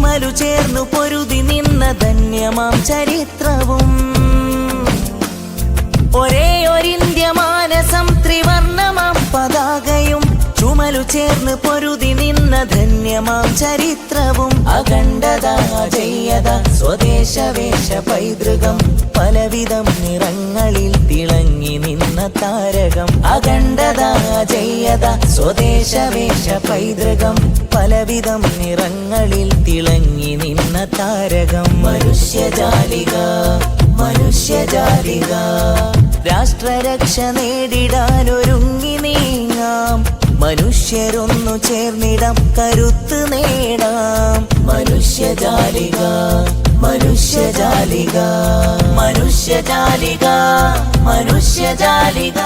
ചുമലു ചേർന്നു പൊരുതി നിന്ന ധന്യമാം ചരിത്രവും. ഒരേ ഒരിന്ത്യ മാനസം ത്രിവർണമാം പതാകയും ചുമലു ചേർന്ന് പൊരുതി നിന്ന ധന്യമാം ചരിത്രവും. അഖണ്ഡത ചെയ്യത സ്വദേശവേഷ പൈതൃകം പലവിധം നിറങ്ങളിൽ തിളങ്ങി നിന്ന താരകം. അഖണ്ഡത ചെയ്യത സ്വദേശവേഷ പൈതൃകം പലവിധം നിറങ്ങളിൽ താരകം മനുഷ്യജാലിക മനുഷ്യജാലിക. രാഷ്ട്രരക്ഷ നേടിടാൻ ഒരുങ്ങി നീങ്ങാം. മനുഷ്യരൊന്നു ചേർന്നിടം കരുത്ത് നേടാം. മനുഷ്യജാലിക മനുഷ്യജാലിക. മനുഷ്യജാലിക മനുഷ്യജാലിക.